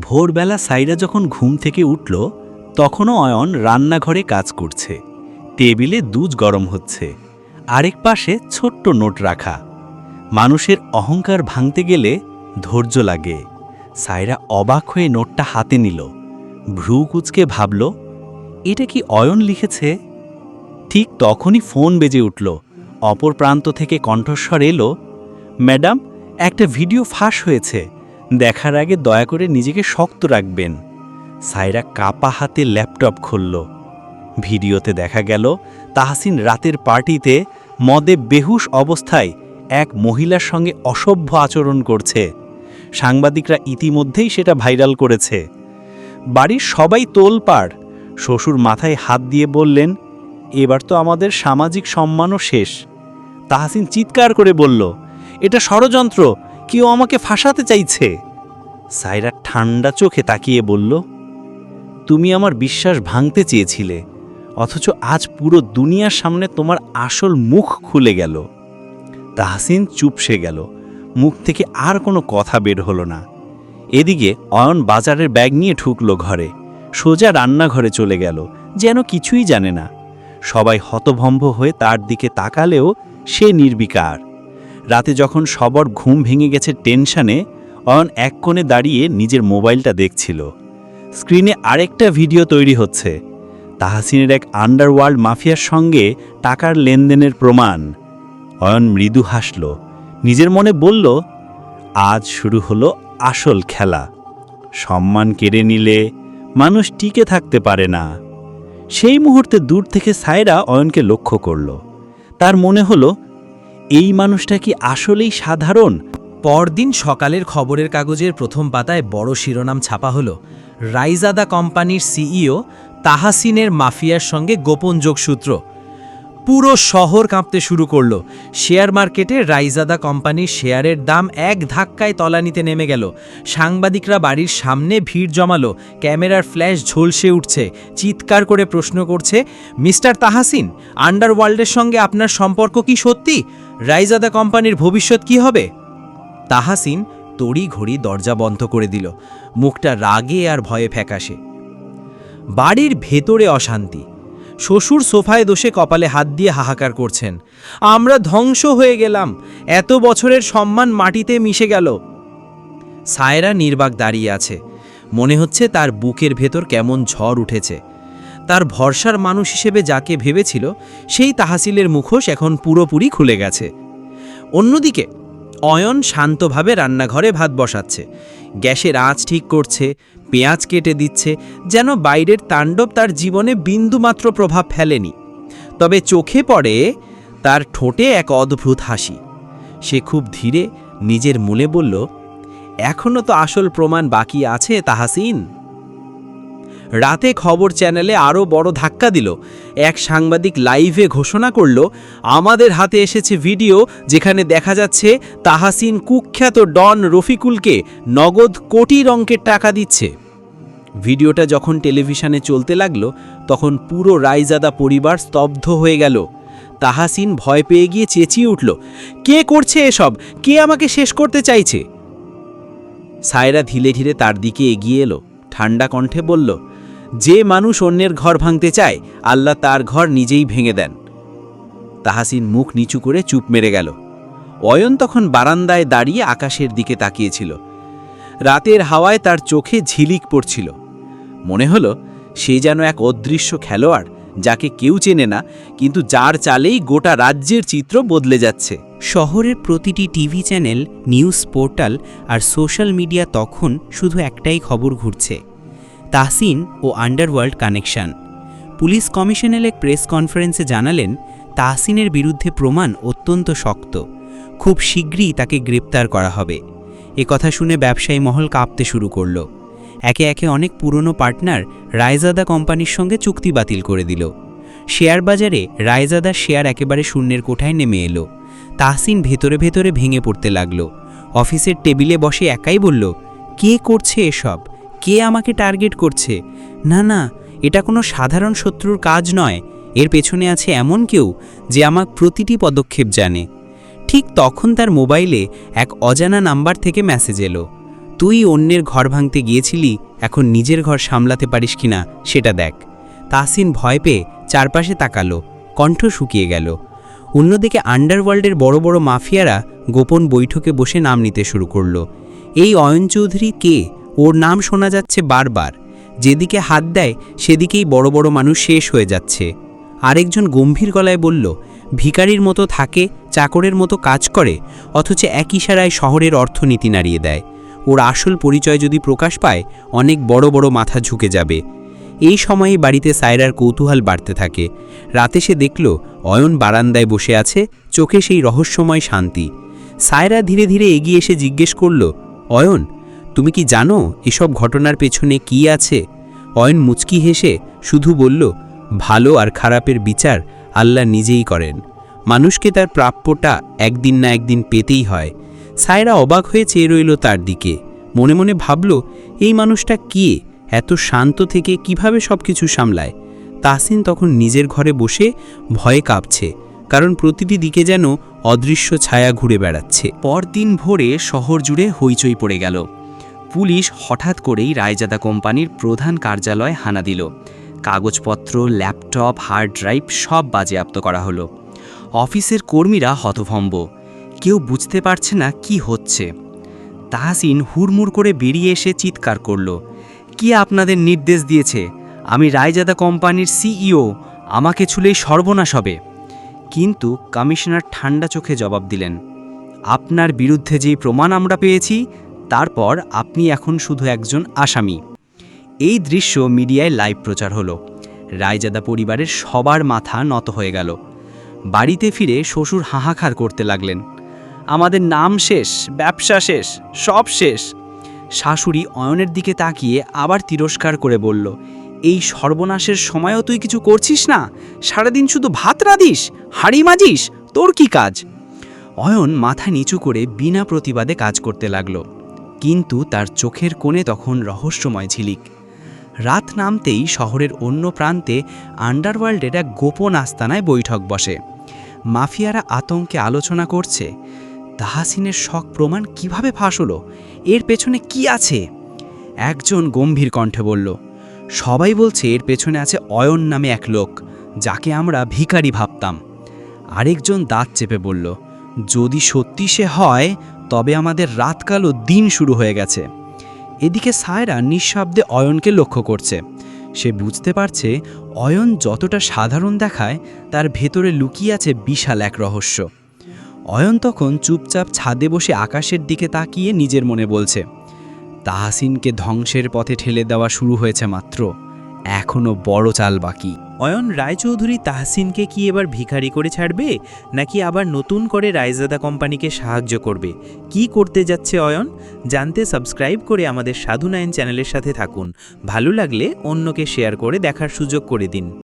ভোরবেলা সাইরা যখন ঘুম থেকে উঠল, তখনও অয়ন রান্নাঘরে কাজ করছে। টেবিলে দুধ গরম হচ্ছে। আরেক পাশে ছোট্ট নোট রাখা। মানুষের অহংকার ভাঙতে গেলে ধৈর্য লাগে। সাইরা অবাক হয়ে নোটটা হাতে নিল। ভ্রু কুচকে ভাবল, এটা কি অয়ন লিখেছে? ঠিক তখনই ফোন বেজে উঠল। অপর প্রান্ত থেকে কণ্ঠস্বর এলো, ম্যাডাম, একটা ভিডিও ফাঁস হয়েছে। দেখার আগে দয়া করে নিজেকে শক্ত রাখবেন। সাইরা কাপা হাতে ল্যাপটপ খুলল। ভিডিওতে দেখা গেল, তাহসিন রাতের পার্টিতে মদে বেহুশ অবস্থায় এক মহিলার সঙ্গে অসভ্য আচরণ করছে। সাংবাদিকরা ইতিমধ্যেই সেটা ভাইরাল করেছে। বাড়ির সবাই তোলপাড়। শ্বশুর মাথায় হাত দিয়ে বললেন, এবার তো আমাদের সামাজিক সম্মানও শেষ। তাহসিন চিৎকার করে বলল, এটা ষড়যন্ত্র। কেউ আমাকে ফাঁসাতে চাইছে। সাইরা ঠান্ডা চোখে তাকিয়ে বলল, তুমি আমার বিশ্বাস ভাঙতে চেয়েছিলে, অথচ আজ পুরো দুনিয়ার সামনে তোমার আসল মুখ খুলে গেল। তাহসিন চুপসে গেল, মুখ থেকে আর কোনো কথা বের হলো না। এদিকে অয়ন বাজারের ব্যাগ নিয়ে ঢুকলো ঘরে, সোজা রান্নাঘরে চলে গেল, যেন কিছুই জানে না। সবাই হতভম্ব হয়ে তার দিকে তাকালেও সে নির্বিকার। রাতে যখন সবর ঘুম ভেঙে গেছে টেনশানে, অয়ন এক কোণে দাঁড়িয়ে নিজের মোবাইলটা দেখছিল। স্ক্রিনে আরেকটা ভিডিও তৈরি হচ্ছে। তাহাসিনের এক আন্ডারওয়ার্ল্ড মাফিয়ার সঙ্গে টাকার লেনদেনের প্রমাণ। অয়ন মৃদু হাসল। নিজের মনে বলল, আজ শুরু হলো আসল খেলা। সম্মান কেড়ে নিলে মানুষ টিকে থাকতে পারে না। সেই মুহূর্তে দূর থেকে সায়রা অয়নকে লক্ষ্য করল। তার মনে হলো এই মানুষটা কি আসলেই সাধারণ? পরদিন সকালের খবরের কাগজের প্রথম পাতায় বড় শিরোনাম ছাপা হলো, রাইজাদা কোম্পানির সিইও তাহাসিনের মাফিয়ার সঙ্গে গোপন যোগসূত্র। পুরো শহর কাঁপতে শুরু করল। শেয়ার মার্কেটে রাইজাদা কোম্পানির শেয়ারের দাম এক ধাক্কায় তলানিতে নেমে গেল। সাংবাদিকরা বাড়ির সামনে ভিড় জমালো। ক্যামেরার ফ্ল্যাশ ঝলসে উঠছে। চিৎকার করে প্রশ্ন করছে, মিস্টার তাহাসিন, আন্ডারওয়ার্ল্ডের সঙ্গে আপনার সম্পর্ক কি সত্যি? রাইজাদা কোম্পানির ভবিষ্যৎ কি হবে? তাহাসিন তড়ি ঘড়ি দরজা বন্ধ করে দিল। মুখটা রাগে আর ভয়ে ফ্যাকাশে। বাড়ির ভেতরে অশান্তি। শ্বশুর সোফায় দোষে কপালে হাত দিয়ে হাহাকার করছেন। আমরা ধ্বংস হয়ে গেলাম। এত বছরের সম্মান মাটিতে মিশে গেল। সায়রা নির্বাক দাঁড়িয়ে আছে। মনে হচ্ছে তার বুকের ভেতর কেমন ঝড় উঠেছে। তার ভরসার মানুষ হিসেবে যাকে ভেবেছিল, সেই তাহাসিলের মুখোশ এখন পুরোপুরি খুলে গেছে। অন্যদিকে, অয়ন শান্তভাবে রান্নাঘরে ভাত বসাচ্ছে। গ্যাসের আঁচ ঠিক করছে, পেঁয়াজ কেটে দিচ্ছে, যেন বাইরের তাণ্ডব তার জীবনে বিন্দুমাত্র প্রভাব ফেলেনি। তবে চোখে পড়ে তার ঠোঁটে এক অদ্ভুত হাসি। সে খুব ধীরে নিজের মূলে বলল এখনও তো আসল প্রমাণ বাকি আছে, তাহাসিন। রাতে খবর চ্যানেলে আরও বড় ধাক্কা দিল। এক সাংবাদিক লাইভে ঘোষণা করল, আমাদের হাতে এসেছে ভিডিও যেখানে দেখা যাচ্ছে তাহাসিন কুখ্যাত ডন রফিকুলকে নগদ কোটি অঙ্কের টাকা দিচ্ছে। ভিডিওটা যখন টেলিভিশনে চলতে লাগল, তখন পুরো রায়জাদা পরিবার স্তব্ধ হয়ে গেল। তাহাসিন ভয় পেয়ে গিয়ে চেঁচিয়ে উঠল, কে করছে এসব? কে আমাকে শেষ করতে চাইছে? সায়রা ধীরে ধীরে তার দিকে এগিয়ে এলো, ঠান্ডা কণ্ঠে বলল যে মানুষ অন্যের ঘর ভাঙতে চায়, আল্লাহ তার ঘর নিজেই ভেঙে দেন। তাহাসিন মুখ নিচু করে চুপ মেরে গেল। অয়ন তখন বারান্দায় দাঁড়িয়ে আকাশের দিকে তাকিয়েছিল। রাতের হাওয়ায় তার চোখে ঝিলিক পড়ছিল। মনে হলো, সে যেন এক অদৃশ্য খেলোয়াড়, যাকে কেউ চেনে না, কিন্তু যার চালেই গোটা রাজ্যের চিত্র বদলে যাচ্ছে। শহরের প্রতিটি টিভি চ্যানেল, নিউজ পোর্টাল আর সোশ্যাল মিডিয়া তখন শুধু একটাই খবর ঘুরছে। তাহসিন ও আন্ডারওয়ার্ল্ড কানেকশন। পুলিশ কমিশনার এক প্রেস কনফারেন্সে জানালেন, তাহসিনের বিরুদ্ধে প্রমাণ অত্যন্ত শক্ত। খুব শীঘ্রই তাকে গ্রেপ্তার করা হবে। এ কথা শুনে ব্যবসায়ী মহল কাঁপতে শুরু করল। একে একে অনেক পুরনো পার্টনার রায়জাদা কোম্পানির সঙ্গে চুক্তি বাতিল করে দিল। শেয়ার বাজারে রায়জাদার শেয়ার একেবারে শূন্যের কোঠায় নেমে এলো। তাহসিন ভেতরে ভেতরে ভেঙে পড়তে লাগল। অফিসের টেবিলে বসে একাই বলল, কে করছে এসব? কে আমাকে টার্গেট করছে? না না, এটা কোনো সাধারণ শত্রুর কাজ নয়। এর পেছনে আছে এমন কেউ যে আমার প্রতিটি পদক্ষেপ জানে। ঠিক তখন তার মোবাইলে এক অজানা নাম্বার থেকে মেসেজ এলো। তুই অন্যের ঘর ভাঙতে গিয়েছিলি, এখন নিজের ঘর সামলাতে পারিস কিনা সেটা দেখ। তাহসিন ভয় পেয়ে চারপাশে তাকালো, কণ্ঠ শুকিয়ে গেল। অন্যদিকে আন্ডারওয়ার্ল্ডের বড় বড় মাফিয়ারা গোপন বৈঠকে বসে নাম নিতে শুরু করল। এই অয়ন চৌধুরী কে? ওর নাম শোনা যাচ্ছে বারবার। যেদিকে হাত দেয়, সেদিকেই বড় বড় মানুষ শেষ হয়ে যাচ্ছে। আরেকজন গম্ভীর গলায় বলল ভিখারির মতো থাকে, চাকরের মতো কাজ করে, অথচ এক ইশারায় শহরের অর্থনীতি নাড়িয়ে দেয়। ওর আসল পরিচয় যদি প্রকাশ পায়, অনেক বড় বড় মাথা ঝুঁকে যাবে। এই সময়ে বাড়িতে সায়রার কৌতূহল বাড়তে থাকে। রাতে সে দেখল, অয়ন বারান্দায় বসে আছে, চোখে সেই রহস্যময় শান্তি। সায়রা ধীরে ধীরে এগিয়ে এসে জিজ্ঞেস করল, অয়ন তুমি কি জানো এসব ঘটনার পেছনে কি আছে? অয়ন মুচকি হেসে শুধু বলল, ভালো আর খারাপের বিচার আল্লাহ নিজেই করেন। মানুষকে তার প্রাপ্যটা একদিন না একদিন পেতেই হয়। সায়রা অবাক হয়ে চেয়ে রইল তার দিকে। মনে মনে ভাবল, এই মানুষটা কে? এত শান্ত থেকে কীভাবে সব কিছু সামলায়? তাহসিন তখন নিজের ঘরে বসে ভয়ে কাঁপছে, কারণ প্রতিটি দিকে যেন অদৃশ্য ছায়া ঘুরে বেড়াচ্ছে। পরদিন ভোরে শহর জুড়ে হইচই পড়ে গেল। পুলিশ হঠাৎ করেই রায়জাদা কোম্পানির প্রধান কার্যালয় হানা দিল। কাগজপত্র, ল্যাপটপ, হার্ড ড্রাইভ সব বাজেয়াপ্ত করা হলো। অফিসের কর্মীরা হতভম্ব। কেউ বুঝতে পারছে না কি হচ্ছে। তাহসিন হুড়মুড় করে বেরিয়ে এসে চিৎকার করল, কি আপনাদের নির্দেশ দিয়েছে? আমি রায়জাদা কোম্পানির সিইও, আমাকে ছুলেই সর্বনাশ হবে। কিন্তু কমিশনার ঠান্ডা চোখে জবাব দিলেন, আপনার বিরুদ্ধে যেই প্রমাণ আমরা পেয়েছি তারপর আপনি এখন শুধু একজন আসামি। এই দৃশ্য মিডিয়ায় লাইভ প্রচার হলো। রায়জাদা পরিবারের সবার মাথা নত হয়ে গেল। বাড়িতে ফিরে শ্বশুর হাহাকার করতে লাগলেন। আমাদের নাম শেষ, ব্যবসা শেষ, সব শেষ। শাশুড়ি অয়নের দিকে তাকিয়ে আবার তিরস্কার করে বলল, এই সর্বনাশের সময়ও তুই কিছু করছিস না? সারাদিন শুধু ভাত রাঁধিস, হাড়ি মাজিস, তোর কি কাজ? অয়ন মাথা নিচু করে বিনা প্রতিবাদে কাজ করতে লাগল। কিন্তু তার চোখের কোণে তখন রহস্যময় ঝিলিক। রাত নামতেই শহরের অন্য প্রান্তে আন্ডারওয়ার্ল্ডের এক গোপন আস্তানায় বৈঠক বসে। মাফিয়ারা আতঙ্কে আলোচনা করছে, তাহাসিনের শখ প্রমাণ কীভাবে ফাঁস হলো? এর পেছনে কি আছে? একজন গম্ভীর কণ্ঠে বলল, সবাই বলছে এর পেছনে আছে অয়ন নামে এক লোক, যাকে আমরা ভিখারি ভাবতাম। আরেকজন দাঁত চেপে বলল, যদি সত্যি সে হয় তবে আমাদের রাতকালও দিন শুরু হয়ে গেছে। এদিকে সায়রা নিঃশব্দে অয়নকে লক্ষ্য করছে। সে বুঝতে পারছে অয়ন যতটা সাধারণ দেখায়, তার ভেতরে লুকিয়ে আছে বিশাল এক রহস্য। অয়ন তখন চুপচাপ ছাদে বসে আকাশের দিকে তাকিয়ে নিজের মনে বলছে, তাহাসিনকে ধ্বংসের পথে ঠেলে দেওয়া শুরু হয়েছে মাত্র এখনও বড় চাল বাকি। অয়ন রায়চৌধুরী তাহসিনকে কি এবার ভিখারি করে ছাড়বে, নাকি আবার নতুন করে রায়জাদা কোম্পানিকে সাহায্য করবে? কি করতে যাচ্ছে অয়ন? জানতে সাবস্ক্রাইব করে আমাদের সাধু নায়ন চ্যানেলের সাথে থাকুন। ভালো লাগলে অন্যকে শেয়ার করে দেখার সুযোগ করে দিন।